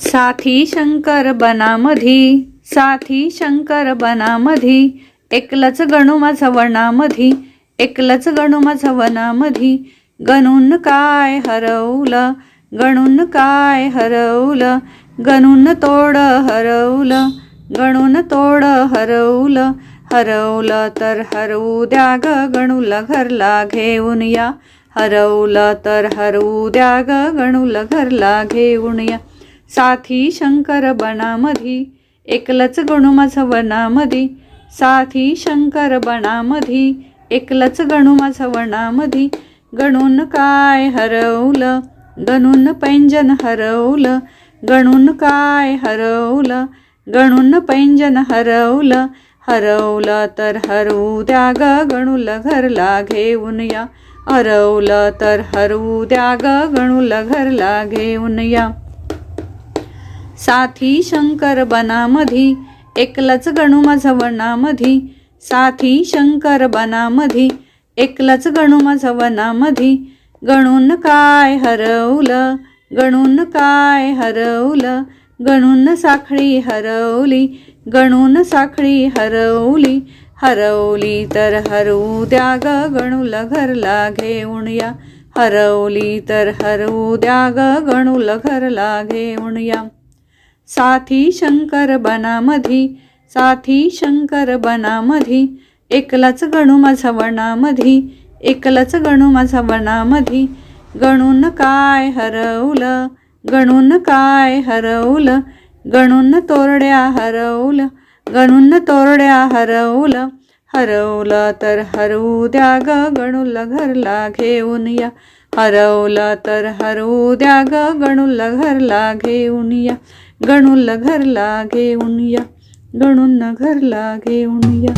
साथी शंकर बनामधी साथी शंकर बनामधी एकलच गणू माझा वनामधी एकलच गणू माझा वनामधी. गणून काय हरवलं गणून काय हरवलं गणून तोड हरवलं गणून तोड हरवलं. हरवलं तर हरवू द्या ग गणूला घरला घेऊन या. हरवलं तर हरवू द्या ग गणूला घरला घेऊन या. साथी शंकर बनामधी एकलच गणू माझं वनामधी. साथी शंकर बनामधी एकलच गणू माझं वनामधी. गणून काय हरवलं? गणून पैंजन हरवलं. गणून काय हरवलं? गणून पैंजन हरवलं. हरवलं तर हरवू द्या ग गणूला घरला घेऊन या. हरवलं तर हरवू द्या ग गणूला घरला घेऊन या. साथी शंकर बनामधी एकलच गणू माझा वनामधी. साथी शंकर बनामधी एकलच गणू माझा वनामधी. गणून काय हरवलं गणून काय हरवलं गणून साखळी हरवली गणून साखळी हरवली. हरवली तर हरवू द्या ग गणूला घरला घेऊन या. हरवली तर हरवू द्या ग गणूला घरला घेऊन या. साथी शंकर बनामधी साथी शंकर बनामधी एकलाच गणू माझा वनामधी एकलाच गणू माझा वनामधी. गणून काय हरवलं गणून काय हरवलं गणून तोरड्या हरवलं गणून तोरड्या हरवलं. हरवलं तर हरवू द्या ग गणूला घरला घेऊन या. हरवला तर हरवू द्या ग गणूला घरला घेऊन या गणूला घरला घेऊन या गणूंना घरला घेऊन या